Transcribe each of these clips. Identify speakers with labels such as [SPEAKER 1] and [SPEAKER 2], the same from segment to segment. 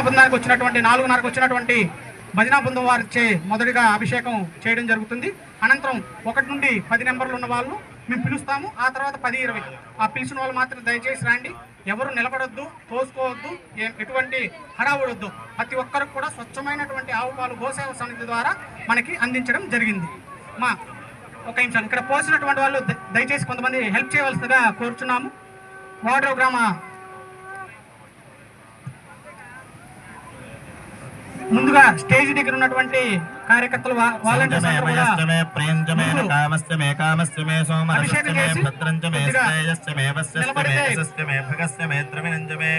[SPEAKER 1] బృందానికి వచ్చినటువంటి నాలుగున్నరకు వచ్చినటువంటి భజనా బృందం వారిచే మొదటిగా అభిషేకం చేయడం జరుగుతుంది. అనంతరం ఒకటి నుండి పది నెంబర్లు ఉన్న వాళ్ళు మేము పిలుస్తాము. ఆ తర్వాత పది ఇరవై. ఆ పిలిచిన వాళ్ళు మాత్రం దయచేసి రండి. ఎవరు నిలబడొద్దు తోసుకోవద్దు ఎటువంటి హడావుడొద్దు. ప్రతి ఒక్కరికి కూడా స్వచ్ఛమైనటువంటి ఆవు పాలు గోసేవ సమితి ద్వారా మనకి అందించడం జరిగింది. మా ఒక నిమిషం. ఇక్కడ పోసినటువంటి వాళ్ళు ద- దయచేసి కొంతమంది హెల్ప్ చేయవలసిందిగా కోరుచున్నాము. వాడ్రో గ్రామ ముందుగా స్టేజ్ దగ్గర ఉన్నటువంటి కార్యకర్తలు వా- వాలంటీర్స్ అందరూ కూడా
[SPEAKER 2] సంజమే ప్రియంజమే
[SPEAKER 1] ముందు
[SPEAKER 2] కామస్య కామస్య మే సోమరసస్య
[SPEAKER 1] అభిషేకం
[SPEAKER 2] మే
[SPEAKER 1] చేసి
[SPEAKER 2] భద్రంచ మే
[SPEAKER 1] కొద్దిగా
[SPEAKER 2] శ్రేయస్య మే వస్యస్య మే
[SPEAKER 1] నిలబడితే
[SPEAKER 2] యశస్య మే భగస్య మే ద్రవిణంజమే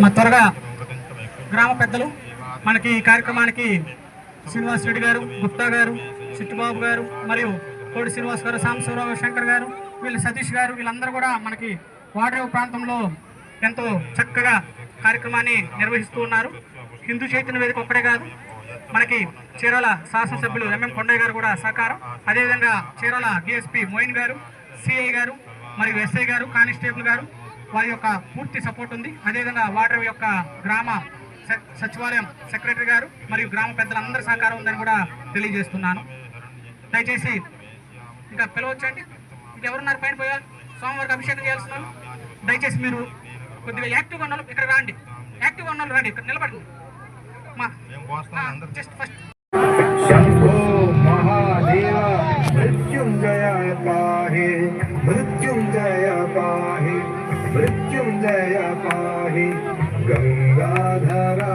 [SPEAKER 1] మా త్వరగా గ్రామ పెద్దలు మనకి ఈ కార్యక్రమానికి శ్రీనివాస్ రెడ్డి గారు గుప్తా గారు చిట్టుబాబు గారు మరియు కోడి శ్రీనివాస్ గారు సాంబశివరావు శంకర్ గారు వీళ్ళు సతీష్ గారు వీళ్ళందరూ కూడా మనకి వాడరేవు ప్రాంతంలో ఎంతో చక్కగా కార్యక్రమాన్ని నిర్వహిస్తూ ఉన్నారు. హిందూ చైతన్య వేదిక ఒక్కడే కాదు మనకి చీరాల శాసనసభ్యులు ఎంఎం కొండయ్య గారు కూడా సహకారం. అదేవిధంగా చీరాల డిఎస్పి మోయిన్ గారు సిఐ గారు మరియు ఎస్ఐ గారు కానిస్టేబుల్ గారు వారి యొక్క పూర్తి సపోర్ట్ ఉంది. అదేవిధంగా వాటర్ యొక్క గ్రామ సచివాలయం సెక్రటరీ గారు మరియు గ్రామ పెద్దలందరి సహకారం ఉందని కూడా తెలియజేస్తున్నాను. దయచేసి ఇంకా పిలవచ్చండి? ఇంకెవరున్నారు పైన పోయాలి? సోమవారికి అభిషేకం చేయాల్సిన వాళ్ళు? దయచేసి మీరు కొద్దిగా యాక్టివ్ ఉన్న ఇక్కడ రండి. యాక్టివ్గా ఉన్న రండి. ఇక్కడ నిలబడి జస్ట్ ఫస్ట్.
[SPEAKER 3] శంభో మహాదేవ మృత్యుంజయ పాహి. మృత్యుంజయ పాహి మృత్యుంజయ పాహి. గంగాధరా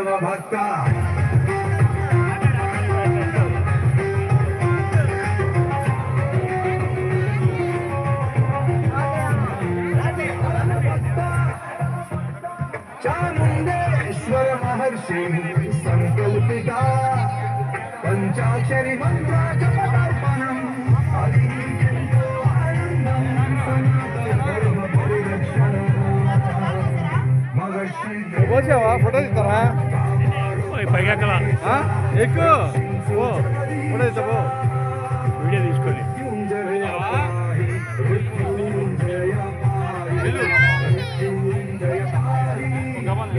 [SPEAKER 3] सर्व भक्ता चामुंडेश्वर महर्षि संकल्पिता पंचाक्षरी
[SPEAKER 4] పోసావా? ఫోటో ఇస్తారా
[SPEAKER 5] పైకి
[SPEAKER 4] ఎక్కలా? ఎక్కువ ఫోటో ఇస్తావు
[SPEAKER 5] వీడియో తీసుకోండి. గమన్